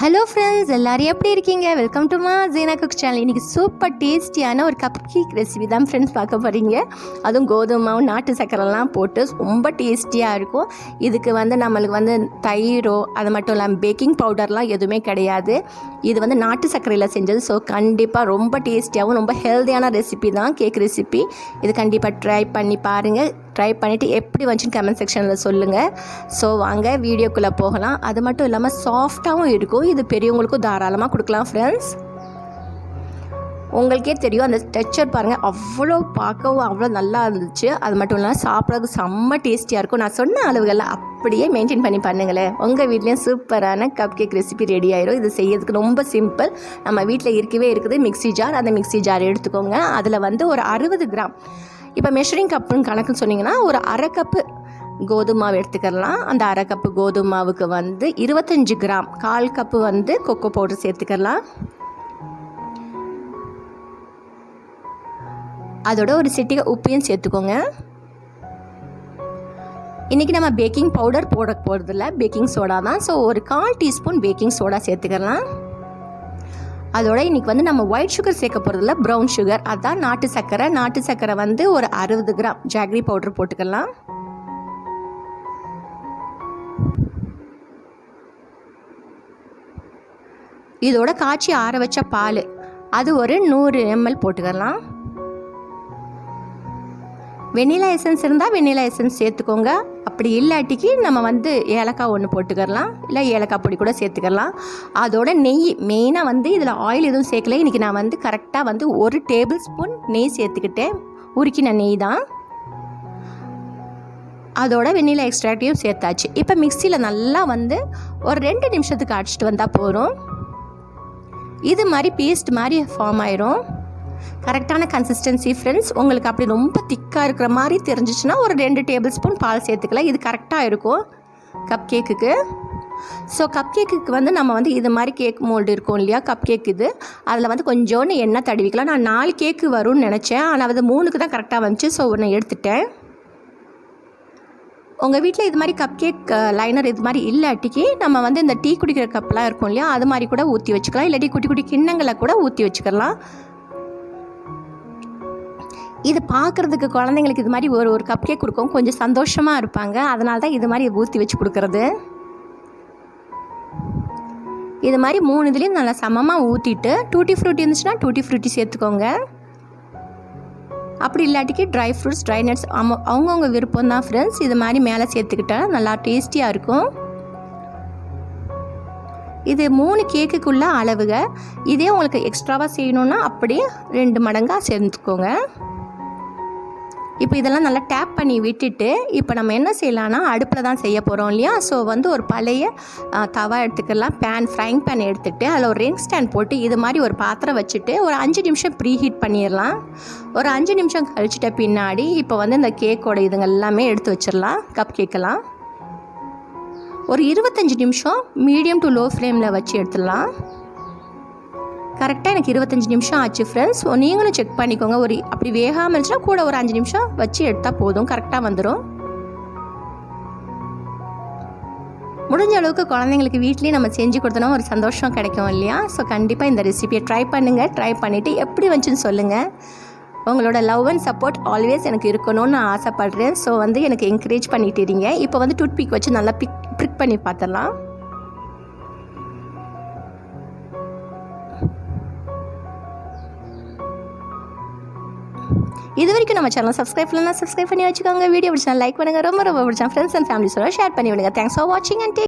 Hello friends எல்லாரும் எப்படி இருக்கீங்க? Welcome to Maa Jeena cook channel இன்றைக்கி சூப்பர் டேஸ்டியான ஒரு கப் கேக் ரெசிபி தான் ஃப்ரெண்ட்ஸ் பார்க்க போகிறீங்க அதுவும் கோதுமை மாவு நாட்டு சக்கரைலாம் போட்டு ரொம்ப டேஸ்டியாக இருக்கும். இதுக்கு வந்து நம்மளுக்கு வந்து தயிரோ அது மட்டும் இல்லாமல் பேக்கிங் பவுடர்லாம் எதுவுமே கிடையாது. இது வந்து நாட்டு சர்க்கரையில் செஞ்சது. ஸோ கண்டிப்பாக ரொம்ப டேஸ்டியாகவும் ரொம்ப ஹெல்த்தியான ரெசிபி தான் கேக் ரெசிபி இது கண்டிப்பாக ட்ரை பண்ணி பாருங்கள் ட்ரை பண்ணிவிட்டு எப்படி வந்துச்சுன்னு கமெண்ட் செக்ஷனில் சொல்லுங்கள் ஸோ வாங்க வீடியோக்குள்ளே போகலாம். அது மட்டும் இல்லாமல் சாஃப்டாகவும் இருக்கும். இது பெரியவங்களுக்கும் தாராளமாக கொடுக்கலாம் ஃப்ரெண்ட்ஸ் உங்களுக்கே தெரியும் அந்த டெக்சர் பாருங்கள் அவ்வளோ பார்க்கவும் அவ்வளோ நல்லா இருந்துச்சு. அது மட்டும் இல்லாமல் சாப்பிட்றதுக்கு செம்ம டேஸ்டியாக இருக்கும். நான் சொன்ன அளவுகளில் அப்படியே மெயின்டைன் பண்ணி பண்ணுங்களேன். உங்கள் வீட்லேயும் சூப்பரான கப் கேக் ரெசிபி ரெடி ஆயிரும். இது செய்யறதுக்கு ரொம்ப சிம்பிள் நம்ம வீட்டில் இருக்கவே இருக்குது. மிக்ஸி ஜார் அந்த மிக்ஸி ஜார் எடுத்துக்கோங்க. அதில் வந்து ஒரு அறுபது கிராம். இப்போ மெஷரிங் கப்புன்னு கணக்குன்னு சொன்னிங்கன்னா ஒரு அரை கப்பு கோதுமை மாவு எடுத்துக்கலாம். அந்த அரை கப்பு கோதுமை மாவுக்கு வந்து இருபத்தஞ்சி கிராம் கால் கப்பு வந்து கொக்கோ பவுடர் சேர்த்துக்கலாம். அதோட ஒரு சிட்டிகை உப்பையும் சேர்த்துக்கோங்க. இன்றைக்கி நம்ம பேக்கிங் பவுடர் போட போகிறதில்ல பேக்கிங் சோடா தான். ஸோ ஒரு கால் டீஸ்பூன் பேக்கிங் சோடா சேர்த்துக்கலாம். அதோட இன்றைக்கி வந்து நம்ம ஒயிட் சுகர் சேர்க்க போகிறதில்ல ப்ரௌன் சுகர் அதுதான் நாட்டு சர்க்கரை. நாட்டு சர்க்கரை வந்து ஒரு அறுபது கிராம். ஜாக்ரி பவுடர் போட்டுக்கலாம். இதோட காய்ச்சி ஆற வச்ச பால். அது ஒரு நூறு எம்எல் போட்டுக்கலாம். வெண்ணிலா எசன்ஸ் இருந்தால் வெண்ணிலா எசன்ஸ் சேர்த்துக்கோங்க. அப்படி இல்லாட்டிக்கு நம்ம வந்து ஏலக்காய் ஒன்று போட்டுக்கலாம். இல்லை ஏலக்காய் பொடி கூட சேர்த்துக்கலாம். அதோட நெய் மெயினாக வந்து இதில் ஆயில் எதுவும் சேர்க்கல. இன்றைக்கி நான் வந்து கரெக்டாக வந்து ஒரு டேபிள் ஸ்பூன் நெய் சேர்த்துக்கிட்டேன். உருக்கின நெய் தான். அதோட வெண்ணிலா எக்ஸ்ட்ராக்டையும் சேர்த்தாச்சு. இப்போ மிக்சியில் நல்லா வந்து ஒரு ரெண்டு நிமிஷத்துக்கு அடிச்சிட்டு வந்தால் போகிறோம் இது மாதிரி பேஸ்ட் மாதிரி ஃபார்ம் ஆயிரும். கரெக்டான கன்சிஸ்டன்சி ஃப்ரெண்ட்ஸ் உங்களுக்கு அப்படி ரொம்ப திக்காக இருக்கிற மாதிரி தெரிஞ்சிச்சுன்னா ஒரு ரெண்டு டேபிள் ஸ்பூன் பால் சேர்த்துக்கலாம். இது கரெக்டாக இருக்கும் கப் கேக்குக்கு ஸோ கப் கேக்குக்கு வந்து நம்ம வந்து இது மாதிரி கேக் மோல்டு இருக்கும் இல்லையா? கப் கேக் இது. அதில் வந்து கொஞ்சோன்னு எண்ணெய் தடவிக்கலாம். நான் நாலு கேக்கு வரும்னு நினச்சேன். ஆனால் வந்து மூணுக்கு தான் கரெக்டாக வந்துச்சு. ஸோ ஒன்று எடுத்துட்டேன். உங்கள் வீட்டில் இது மாதிரி கப் கேக் லைனர் இது மாதிரி இல்லாட்டிக்கு நம்ம வந்து இந்த டீ குடிக்கிற கப்லாம் இருக்கும் இல்லையா அது மாதிரி கூட ஊற்றி வச்சுக்கலாம். இல்லாட்டி குட்டி குட்டி கிண்ணங்களை கூட ஊற்றி வச்சுக்கலாம். இது பார்க்குறதுக்கு குழந்தைங்களுக்கு இது மாதிரி ஒரு ஒரு கப் கேக் கொடுக்கும். கொஞ்சம் சந்தோஷமாக இருப்பாங்க. அதனால தான் இது மாதிரி ஊற்றி வச்சு கொடுக்குறது. இது மாதிரி மூணு இதுலேயும் நல்லா சமமாக ஊற்றிட்டு டூட்டி ஃப்ரூட்டி இருந்துச்சுன்னா டூட்டி ஃப்ரூட்டி சேர்த்துக்கோங்க. அப்படி இல்லாட்டிக்கு ட்ரை ஃப்ரூட்ஸ் ட்ரை நட்ஸ் அவங்கவுங்க விருப்பம் தான் ஃப்ரெண்ட்ஸ் இது மாதிரி மேலே சேர்த்துக்கிட்டா நல்லா டேஸ்டியாக இருக்கும். இது மூணு கேக்குக்குள்ள அளவுக. இதே உங்களுக்கு எக்ஸ்ட்ராவாக செய்யணுன்னா அப்படியே ரெண்டு மடங்காக சேர்த்துக்கோங்க இப்போ இதெல்லாம் நல்லா டேப் பண்ணி விட்டுட்டு இப்போ நம்ம என்ன செய்யலாம்னா அடுப்பில் தான் செய்ய போகிறோம் இல்லையா? ஸோ வந்து ஒரு பழைய தவா எடுத்துக்கலாம். பேன் ஃப்ரைங் பேன் எடுத்துகிட்டு அதில் ஒரு ரிங் ஸ்டாண்ட் போட்டு இது மாதிரி ஒரு பாத்திரம் வச்சுட்டு ஒரு அஞ்சு நிமிஷம் ப்ரீ ஹீட் பண்ணிடலாம். ஒரு அஞ்சு நிமிஷம் கழிச்சிட்ட பின்னாடி இப்போ வந்து இந்த கேக்கோட இதுங்க எல்லாமே எடுத்து வச்சிடலாம். கப் கேக்கெல்லாம் ஒரு இருபத்தஞ்சி நிமிஷம் மீடியம் டு லோ ஃப்ளேமில் வச்சு எடுத்துடலாம். கரெக்டாக எனக்கு இருபத்தஞ்சி நிமிஷம் ஆச்சு ஃப்ரெண்ட்ஸ் நீங்களும் செக் பண்ணிக்கோங்க. ஒரு அப்படி வேகாமல் இருந்துச்சுன்னா கூட ஒரு அஞ்சு நிமிஷம் வச்சு எடுத்தால் போதும். கரெக்டாக வந்துடும் முடிஞ்ச அளவுக்கு குழந்தைங்களுக்கு வீட்லேயே நம்ம செஞ்சு கொடுத்தோம்னா ஒரு சந்தோஷம் கிடைக்கும் இல்லையா? ஸோ கண்டிப்பாக இந்த ரெசிபியை ட்ரை பண்ணுங்கள் ட்ரை பண்ணிவிட்டு எப்படி வந்துச்சுன்னு சொல்லுங்கள் உங்களோட லவ் அண்ட் சப்போர்ட் ஆல்வேஸ் எனக்கு இருக்கணும்னு நான் ஆசைப்பட்றேன். ஸோ வந்து எனக்கு என்கரேஜ் பண்ணிட்டு இருங்க. இப்போ வந்து டூத் பிக் வச்சு நல்லா பிக் ப்ரிக் பண்ணி பார்த்துடலாம். இது வரைக்கும் நம்ம சேனல் சப்ஸ்கிரைப் பண்ணலாம் சப்ஸ்கிரைப் பண்ணி வச்சுக்கோங்க. வீடியோ பிடிச்சா லைக் பண்ணுங்கள் ரொம்ப ரொம்ப பிடிச்சா ஃப்ரெண்ட்ஸ் அண்ட் ஃபேமிலிஸோட ஷேர் பண்ணி விடுங்க. தேங்க்ஸ் ஃபார் வாட்சிங் அண்ட் டே